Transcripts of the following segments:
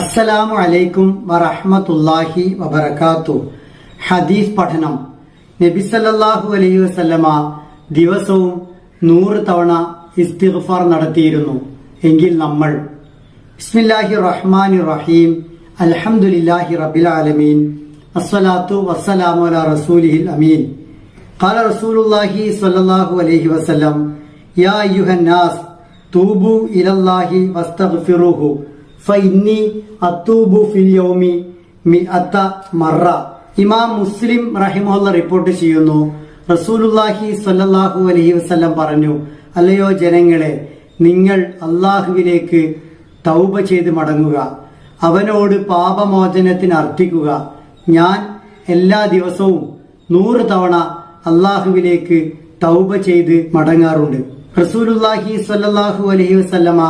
അസ്സലാമു അലൈക്കും വറഹ്മത്തുള്ളാഹി വബറകാത്തു ഹദീസ് പഠനം നബി സല്ലല്ലാഹു അലൈഹി വസല്ലമ ദിവസവും നൂറ് തവണ ഇസ്തിഗ്ഫാർ നടത്തിയിരുന്നു എങ്കിൽ നമ്മൾ ബിസ്മില്ലാഹി റഹ്മാനി റഹീം അൽഹംദുലില്ലാഹി റബ്ബിൽ ആലമീൻ അസ്സലാത്തു വസ്സലാമു അലാ റസൂലിഹിൽ അമീൻ قال رسول الله صلى الله عليه وسلم يا أيها الناس توبوا إلى الله واستغفروه ഫൈന്നി അത്തൂബു ഫിൽ മിഅത്ത മറ ഇമാം മുസ്ലിം റഹിമുള്ള റിപ്പോർട്ട് ചെയ്യുന്നു. റസൂലുല്ലാഹി സല്ലാഹു അലഹി വസല്ലം പറഞ്ഞു അല്ലയോ ജനങ്ങളെ നിങ്ങൾ അള്ളാഹുവിലേക്ക് തൗബ ചെയ്ത് മടങ്ങുക. അവനോട് പാപമോചനത്തിന് അർത്ഥിക്കുക ഞാൻ എല്ലാ ദിവസവും നൂറ് തവണ അള്ളാഹുവിലേക്ക് തൗബ ചെയ്ത് മടങ്ങാറുണ്ട്. റസൂലുല്ലാഹി സ്വല്ലല്ലാഹു അലഹി വസല്ലമ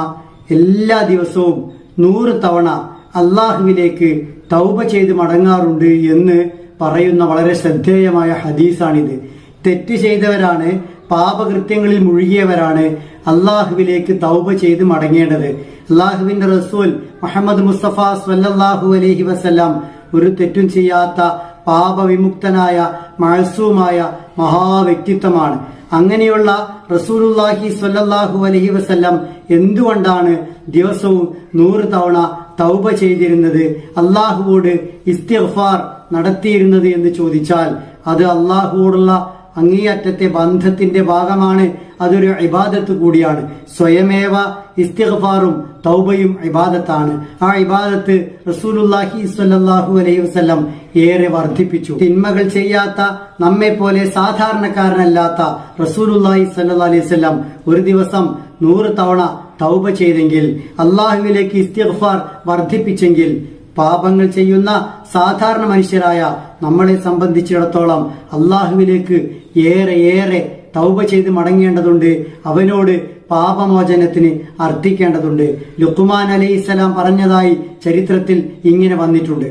എല്ലാ ദിവസവും നൂറ് തവണ അള്ളാഹുവിലേക്ക് തൗബ ചെയ്ത് മടങ്ങാറുണ്ട് എന്ന് പറയുന്ന വളരെ ശ്രദ്ധേയമായ ഹദീസാണിത്. തെറ്റ് ചെയ്തവരാണ് പാപകൃത്യങ്ങളിൽ മുഴുകിയവരാണ് അള്ളാഹുവിലേക്ക് തൗബ ചെയ്ത് മടങ്ങേണ്ടത്. അള്ളാഹുവിന്റെ റസൂൽ മുഹമ്മദ് മുസ്തഫ സല്ലാഹു അലഹി വസ്ലാം ഒരു തെറ്റും ചെയ്യാത്ത പാപവിമുക്തനായ മഴസുമായ മഹാവ്യക്തിത്വമാണ്. അങ്ങനെയുള്ള റസൂലുല്ലാഹി സ്വല്ലല്ലാഹു അലഹി വസല്ലം എന്തുകൊണ്ടാണ് ദിവസവും നൂറ് തവണ തൗബ ചെയ്തിരുന്നത്? അള്ളാഹുവോട് ഇസ്തിഫാർ നടത്തിയിരുന്നത് എന്ന് ചോദിച്ചാൽ അത് അള്ളാഹുവോടുള്ള അങ്ങേയറ്റത്തെ ബന്ധത്തിന്റെ ഭാഗമാണ് അതൊരു ഇബാദത്ത് കൂടിയാണ്. സ്വയമേവ ഇസ്തിഗ്ഫാറും തൗബയും ഇബാദത്താണ്. ആ ഇബാദത്ത് റസൂലുല്ലാഹി സ്വല്ലല്ലാഹു അലൈഹി വസല്ലം ഏറെ വർദ്ധിപ്പിച്ചു. തിന്മകൾ ചെയ്യാത്ത നമ്മെ പോലെ സാധാരണക്കാരനല്ലാത്ത റസൂലുല്ലാഹി സ്വല്ലല്ലാഹു അലൈഹി വസല്ലം ഒരു ദിവസം നൂറ് തവണ തൗബ ചെയ്തെങ്കിൽ അള്ളാഹുവിലേക്ക് ഇസ്തിഗ്ഫാർ വർദ്ധിപ്പിച്ചെങ്കിൽ പാപങ്ങൾ ചെയ്യുന്ന സാധാരണ മനുഷ്യരായ നമ്മളെ സംബന്ധിച്ചിടത്തോളം അള്ളാഹുവിലേക്ക് ഏറെ ഏറെ തൗബ ചെയ്ത് മടങ്ങേണ്ടതുണ്ട്. അവനോട് പാപമോചനത്തിന് അർത്ഥിക്കേണ്ടതുണ്ട് ലുക്കുമാൻ അലൈഹിസ്സലാം പറഞ്ഞതായി ചരിത്രത്തിൽ ഇങ്ങനെ വന്നിട്ടുണ്ട്.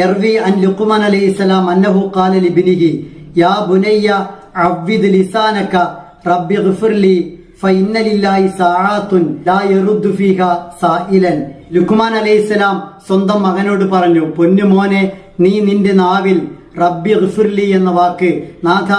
യർവി അൻ ലുക്കുമാൻ അലൈഹിസ്സലാം അന്നഹു ഖാല ലിബ്നിഹി യാ ബുനയ്യ അവ്വിദ് ലിസാനക റബ്ബി ഗഫിർലി ഫഇന്ന ലില്ലാഹി സആത്തുൻ ലാ ഫീഹ സായിലൻ ലുക്മാൻ അലൈഹിസ്സലാം സ്വന്തം മകനോട് പറഞ്ഞു പൊന്നുമോനെ നീ നിന്റെ നാവിൽ റബ്ബി ഗഫിർലി എന്ന വാക്ക് നാഥ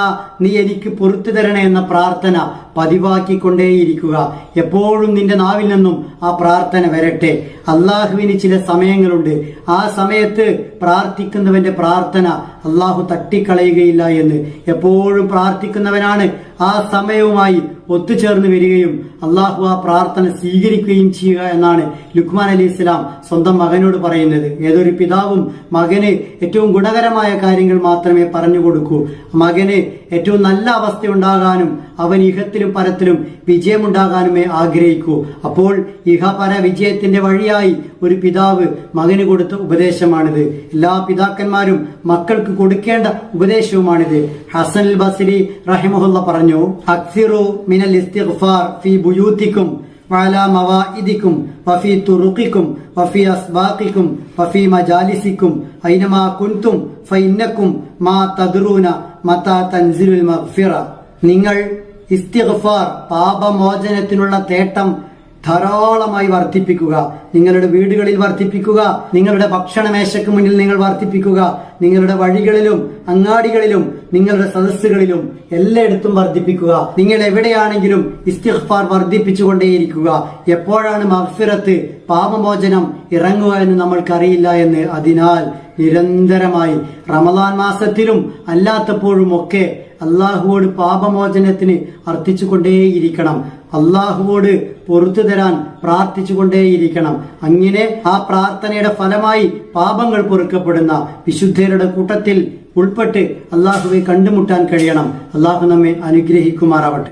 നീ എനിക്ക് പുറത്തു തരണേ എന്ന പ്രാർത്ഥന പതിവാക്കിക്കൊണ്ടേയിരിക്കുക. എപ്പോഴും നിന്റെ നാവിൽ നിന്നും ആ പ്രാർത്ഥന വരട്ടെ. അള്ളാഹുവിന് ചില സമയങ്ങളുണ്ട്. ആ സമയത്ത് പ്രാർത്ഥിക്കുന്നവന്റെ പ്രാർത്ഥന അള്ളാഹു തട്ടിക്കളയുകയില്ല എന്ന്. എപ്പോഴും പ്രാർത്ഥിക്കുന്നവനാണ് ആ സമയവുമായി ഒത്തുചേർന്ന് വരികയും അള്ളാഹു ആ പ്രാർത്ഥന സ്വീകരിക്കുകയും ചെയ്യുക എന്നാണ് ലുക്മാൻ അലി ഇസ്ലാം സ്വന്തം മകനോട് പറയുന്നത്. ഏതൊരു പിതാവും മകന് ഏറ്റവും ഗുണകരമായ കാര്യങ്ങൾ മാത്രമേ പറഞ്ഞു കൊടുക്കൂ. മകന് ഏറ്റവും നല്ല അവസ്ഥ ഉണ്ടാകാനും അവൻ ഇഹത്തിലും പരത്തിലും വിജയമുണ്ടാകാനുമേ ആഗ്രഹിക്കൂ അപ്പോൾ ഇഹപര വിജയത്തിന്റെ വഴിയായി ഒരു പിതാവ് മകന് കൊടുത്ത ഉപദേശമാണിത് എല്ലാ പിതാക്കന്മാരും മക്കൾക്ക് കൊടുക്കേണ്ട ഉപദേശവുമാണിത് ഹസൻ ബസരി റഹിമുല്ല പറഞ്ഞു അക്സിറു മിനൽ ഇസ്തിഗ്ഫാർ ഫി ബുയൂത്തിക്കും وعلى موائدكم وفي طرقكم وفي أسباقكم وفي مجالسكم أينما كنتم فإنكم ما تدرون متى تنزل المغفرة നിങ്ങൾ ഇസ്തിഗ്ഫാർ പാപമോചനത്തിനുള്ള തേട്ടം ധാരാളമായി വർദ്ധിപ്പിക്കുക. നിങ്ങളുടെ വീടുകളിൽ വർദ്ധിപ്പിക്കുക. നിങ്ങളുടെ ഭക്ഷണമേശയ്ക്ക് മുന്നിൽ നിങ്ങൾ വർദ്ധിപ്പിക്കുക. നിങ്ങളുടെ വഴികളിലും അങ്ങാടികളിലും നിങ്ങളുടെ സദസ്സുകളിലും എല്ലായിടത്തും വർദ്ധിപ്പിക്കുക. നിങ്ങൾ എവിടെയാണെങ്കിലും ഇസ്തിഹ്ഫാർ വർദ്ധിപ്പിച്ചുകൊണ്ടേയിരിക്കുക. എപ്പോഴാണ് മത്സരത്ത് പാപമോചനം ഇറങ്ങുക എന്ന് നമ്മൾക്കറിയില്ല എന്ന്. അതിനാൽ നിരന്തരമായി റമദാൻ മാസത്തിലും അല്ലാത്തപ്പോഴും ഒക്കെ അള്ളാഹുവോട് പാപമോചനത്തിന് അർത്ഥിച്ചുകൊണ്ടേയിരിക്കണം. അള്ളാഹുവോട് പൊറത്തു തരാൻ പ്രാർത്ഥിച്ചുകൊണ്ടേയിരിക്കണം. അങ്ങനെ ആ പ്രാർത്ഥനയുടെ ഫലമായി പാപങ്ങൾ പൊറുക്കപ്പെടുന്ന വിശുദ്ധരുടെ കൂട്ടത്തിൽ ഉൾപ്പെട്ട് അള്ളാഹുവെ കണ്ടുമുട്ടാൻ കഴിയണം. അള്ളാഹു നമ്മെ അനുഗ്രഹിക്കുമാറാവട്ടെ.